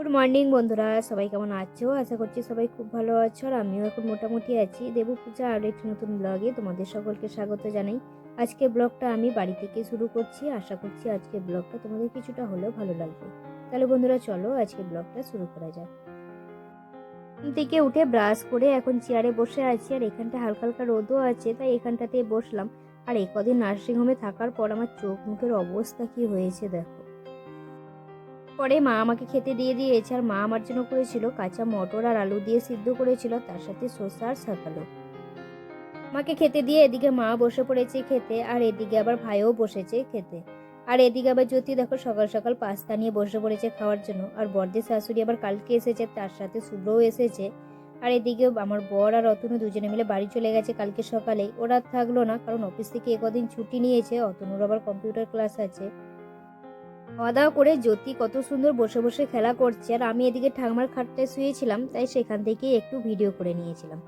Good morning বন্ধুরা। সবাই কেমন আছো? আশা করছি সবাই খুব ভালো আছো আর আমিও এখন মোটামুটি আছি। দেবু পূজা আর একটি নতুন ব্লগে তোমাদের সকলকে স্বাগত জানাই। আজকে ব্লগটা আমি বাড়ি থেকে শুরু করছি। আশা করছি আজকে ব্লগটা তোমাদের কিছুটা হলেও ভালো লাগবে। তাহলে বন্ধুরা, চলো আজকে ব্লগটা শুরু করা যাক। ঘুম থেকে উঠে ব্রাশ করে এখন চেয়ারে বসে আছি আর এখানটা হালকা হালকা রোদও আছে, তাই এখানটাতে বসলাম। আর এই কদিন নার্সিংহোমে থাকার পর আমার চোখ মুখের অবস্থা কি হয়েছে দেখো। পরে মা আমাকে খেতে দিয়ে দিয়েছে আর মা আমার জন্য করেছিল কাঁচা মটর আর আলু দিয়ে সিদ্ধ করেছিল, তার সাথে শসা আর শাকালো। মাকে খেতে দিয়ে এদিকে মা বসে পড়েছে খেতে আর এদিকে আবার ভাইও বসেছে খেতে। আর এদিকে আবার জ্যোতি দেখো সকাল সকাল পাস্তা নিয়ে বসে পড়েছে খাওয়ার জন্য আর বর্দের শাশুড়ি আবার কালকে এসেছে, তার সাথে শুভ্রও এসেছে। আর এদিকে আমার বর আর অতনু দুজনে মিলে বাড়ি চলে গেছে কালকে সকালেই। ওরা থাকল না কারণ অফিস থেকে একদিন ছুটি নিয়েছে, অতনুর আবার কম্পিউটার ক্লাস আছে। খাওয়া দাওয়া করে জ্যোতি কত সুন্দর বসে বসে খেলা করছে। আর আমি এদিকে ঠাকুমার খাটটায় শুয়েছিলাম, তাই সেখান থেকে একটু ভিডিও করে নিয়েছিলাম।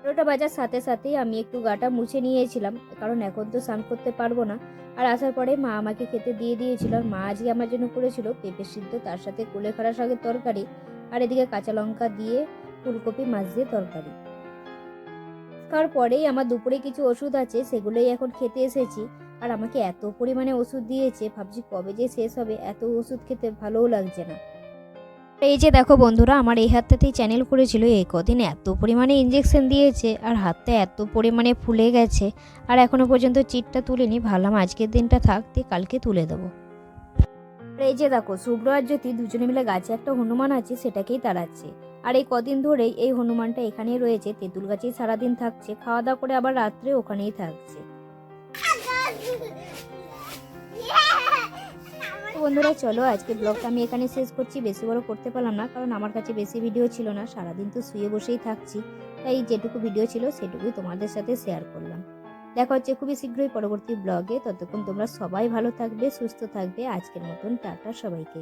বারোটা বাজার সাথে সাথেই আমি একটু গাটা মুছে নিয়েছিলাম, কারণ এখন তো স্নান করতে পারব না। আর আসার পরে মা আমাকে খেতে দিয়ে দিয়েছিল, আর মা আজকে আমার জন্য করেছিল পেঁপে সিদ্ধ, তার সাথে কুলে কুলেখাড়া শাকের তরকারি, আর এদিকে কাঁচা লঙ্কা দিয়ে ফুলকপি মাছ দিয়ে তরকারি। তারপরেই আমার দুপুরে কিছু ওষুধ আছে, সেগুলোই এখন খেতে এসেছি। আর আমাকে এত পরিমাণে ওষুধ দিয়েছে, ভাবছি কবে যে শেষ হবে। এত ওষুধ খেতে ভালোও লাগছে না। এই যে দেখো বন্ধুরা, আমার এই হাতটাতেই চ্যানেল করেছিল, এই কদিন এত পরিমাণে ইঞ্জেকশন দিয়েছে আর হাতটা এত পরিমাণে ফুলে গেছে। আর এখনও পর্যন্ত চিটটা তুলিনি, ভাবলাম আজকের দিনটা থাকতে কালকে তুলে দেবো। আর এই যে দেখো, শুভ্র আর জ্যোতি দুজনে মিলে গাছে একটা হনুমান আছে, সেটাকেই তাড়াচ্ছে। আর এই কদিন ধরেই এই হনুমানটা এখানেই রয়েছে, তেঁতুল গাছেই সারাদিন থাকছে, খাওয়া দাওয়া করে আবার রাত্রে ওখানেই থাকছে। তো বন্ধুরা, চলো আজকে ব্লগটা আমি এখানে শেষ করছি। বেশি বড় করতে পারলাম না, কারণ আমার কাছে বেশি ভিডিও ছিল না। সারাদিন তো শুয়ে বসেই থাকছি। তাই যেটুকু ভিডিও ছিল, সেটুকুই তোমাদের সাথে শেয়ার করলাম। দেখা হচ্ছে খুবই শীঘ্রই পরবর্তী ব্লগে ততক্ষণ তোমরা সবাই ভালো থাকবে, সুস্থ থাকবে। আজকের মতন টাটা সবাইকে।